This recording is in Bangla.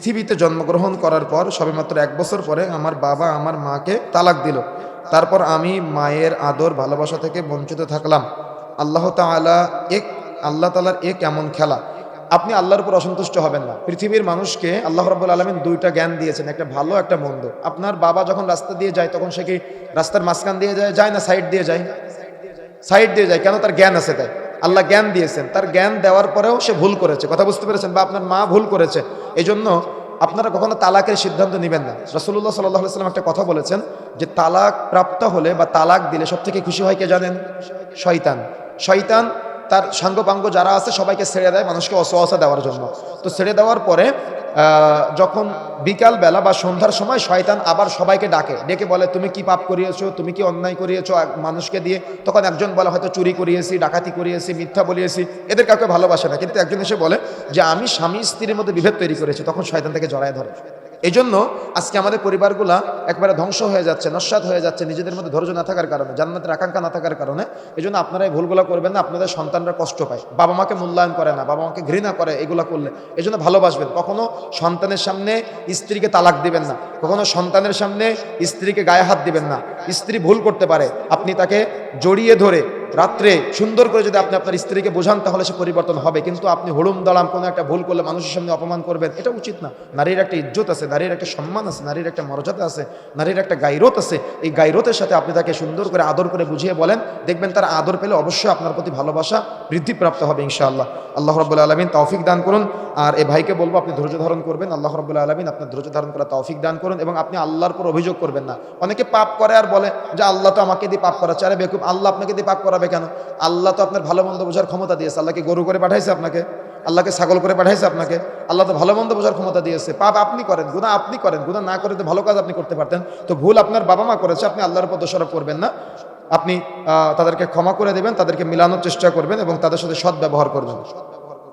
পৃথিবীতে জন্মগ্রহণ করার পর সবেমাত্র এক বছর পরে আমার বাবা আমার মাকে তালাক দিল। তারপর আমি মায়ের আদর, ভালোবাসা থেকে বঞ্চিত থাকলাম। আল্লাহ তাআলা এক, আল্লাহ তালার এ কেমন খেলা। আপনি আল্লাহর উপর অসন্তুষ্ট হবেন না। পৃথিবীর মানুষকে আল্লাহ রব্বুল আলমিন দুইটা জ্ঞান দিয়েছেন, একটা ভালো, একটা মন্দ। আপনার বাবা যখন রাস্তা দিয়ে যায়, তখন সে কি রাস্তার মাঝখান দিয়ে যায় যায় না সাইড দিয়ে যায়? সাইড দিয়ে যায়। কেন তার জ্ঞান আছে তাই? আল্লাহ জ্ঞান দিয়েছেন। তার জ্ঞান দেওয়ার পরেও সে ভুল করেছে। কথা বুঝতে পেরেছেন? বা আপনার মা ভুল করেছে। এই জন্য আপনারা কখনো তালাকের সিদ্ধান্ত নেবেন না। রসুল্লাহ সাল্লাহ সাল্লাম একটা কথা বলেছেন যে তালাক প্রাপ্ত হলে বা তালাক দিলে সব থেকে খুশি হয় কে জানেন? শয়তান। শয়তান তার সাঙ্গপাঙ্গ যারা আছে সবাইকে ছেড়ে দেয়, মানুষকে অসহসা দেওয়ার জন্য। তো ছেড়ে দেওয়ার পরে যখন বিকাল বেলা বা সন্ধ্যার সময় শয়তান আবার সবাইকে ডাকে, ডেকে বলে, তুমি কি পাপ করিয়েছো? তুমি কি অন্যায় করিয়েছো মানুষকে দিয়ে? তখন একজন বলে, হয়তো চুরি করিয়েছি, ডাকাতি করিয়েছি, মিথ্যা বলিয়েছি। এদের কাউকে ভালোবাসে না। কিন্তু একজন এসে বলে যে, আমি স্বামী স্ত্রীর মধ্যে বিভেদ তৈরি করেছি। তখন শয়তান থেকে জড়ায় ধরে। এই জন্য আজকে আমাদের পরিবারগুলা একবারে ধ্বংস হয়ে যাচ্ছে, নস্বাত হয়ে যাচ্ছে, নিজেদের মধ্যে ধৈর্য না থাকার কারণে, জান্নাতের আকাঙ্ক্ষা না থাকার কারণে। এই জন্য আপনারা এই ভুলগুলো করবেন না, আপনাদের সন্তানরা কষ্ট পায়। বাবা মাকে মূল্যায়ন করে না, বাবা মাকে ঘৃণা করে এগুলো করলে। এই জন্য ভালোবাসবেন। কখনো সন্তানের সামনে স্ত্রীকে তালাক দিবেন না, কখনো সন্তানের সামনে স্ত্রীকে গায়ে হাত দিবেন না। স্ত্রী ভুল করতে পারে, আপনি তাকে জড়িয়ে ধরে রাত্রে সুন্দর করে যদি আপনি আপনার স্ত্রীকে বোঝান, তাহলে সে পরিবর্তন হবে। কিন্তু আপনি হুড়ুম দালাম, কোনো একটা ভুল করলে মানুষের সামনে অপমান করবেন, এটা উচিত না। নারীর একটা ইজ্জত আছে, নারীর একটা সম্মান আছে, নারীর একটা মর্যাদা আছে, নারীর একটা গাইরত আছে। এই গাইরতের সাথে আপনি তাকে সুন্দর করে আদর করে বুঝিয়ে বলেন, দেখবেন তার আদর পেলে অবশ্যই আপনার প্রতি ভালোবাসা বৃদ্ধিপ্রাপ্ত হবে, ইনশাআল্লাহ। আল্লাহ রব্বুল্লা আলমিন তৌফিক দান করুন। আর এ ভাইকে বলব, আপনি ধৈর্য ধারণ করবেন। আল্লাহ রব্বুল্লা আলমিন আপনার ধৈর্য ধারণ করা তৌফিক দান করুন এবং আপনি আল্লাহর পর অভিযোগ করবেন না। অনেকে পাপ করে আর বলে যে, আল্লাহ তো আমাকে দিয়ে পাপ করাচ্ছে। আরে বেকুব, আল্লাহ আপনাকে দিয়ে পাপ করাবে কেন? আল্লাহ তো আপনার ভালো মন্দ বোঝার ক্ষমতা দিয়েছে। আল্লাহকে গরু করে পাঠাইছে আপনাকে? আল্লাহকে ছাগল করে পাঠাইছে আপনাকে? আল্লাহ তো ভালো মন্দ বোঝার ক্ষমতা দিয়েছে। পাপ আপনি করেন গুণা আপনি করেন গুণা না করে তো ভালো কাজ আপনি করতে পারতেন। তো ভুল আপনার বাবা মা করেছে, আপনি আল্লাহর উপর দোষারোপ করবেন না। আপনি তাদেরকে ক্ষমা করে দেবেন, তাদেরকে মিলানোর চেষ্টা করবেন এবং তাদের সাথে সৎ ব্যবহার করবেন।